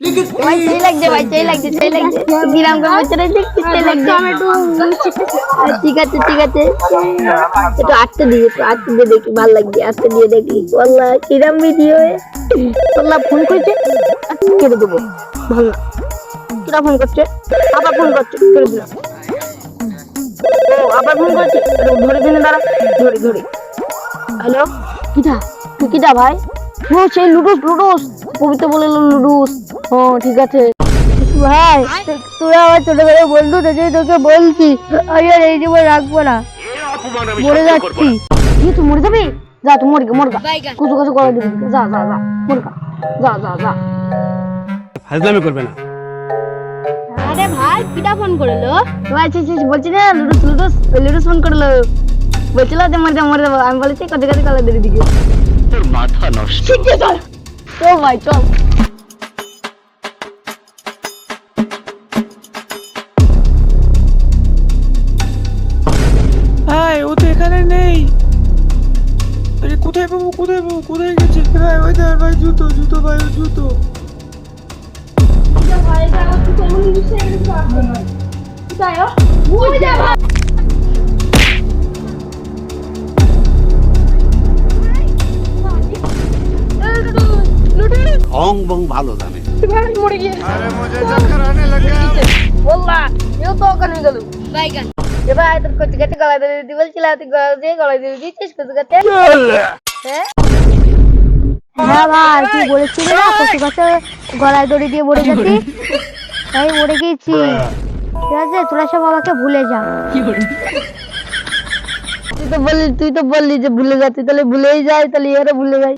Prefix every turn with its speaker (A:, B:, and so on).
A: ভাই সেই লাগছে ভাই সেই লাগছে সেই লাগছে। গ্রাম কে বছরে দেখছি সেই লাগছে। ঠিক আছে ঠিক আছে। একটু আটতে দিয়ে একটু দিয়ে দেখি ভালো লাগছে দিয়ে দেখি। কিরাম ভিডিও ফোন করছে? আচ্ছা, কেটে দেবো। ভালো কিরা ফোন করছে? আবার ফোন করছে কেটে দিলাম। ও আবার ফোন করছে? ধরে দিনে দাঁড়া ধরে। ধরে হ্যালো? কিটা তুই কিটা ভাই? ও সেই লুডুস লুডুস। কবিতা বলে লুডুস। ও ঠিক আছে। ভাই তুই আমার ছোটবেলার বন্ধু থেকে তোকে বলছি। আমি আর এই জীবন রাখব না। মরে যাচ্ছি। কি তুই মরে যাবি? যা তুই মরে মর গা। কুচু কুচু করে দিবি। যা যা যা মর গা। যা যা যা।
B: ফাজলামি করবে না।
A: আরে ভাই কিটা ফোন করল? আচ্ছা আচ্ছা বলছি না লুডুস লুডুস লুডুস ফোন করল। বলছিল যে মরে যাব মরে যাব আমি বলেছি কত কত কলে দিয়ে দিকে
B: তোর মাথা নষ্ট।
A: চল চল ভাই চল
C: ভাই ও তো এখানে নেই। আরে কোথায় পাবো কোথায় পাবো কোথায় গেছে? ভাই ওই দেখ ভাই জুতো জুতো ভাই জুতো।
B: অং বং ভালো জানে।
A: তুই হ্যাঁ? হ্যাঁ তুই তাই ঠিক আছে ভুলে যা। তুই তো বললি, তুই তো বললি যে ভুলে যাচ্ছি তাহলে ভুলেই যাই, তাহলে এরা ভুলে যাই।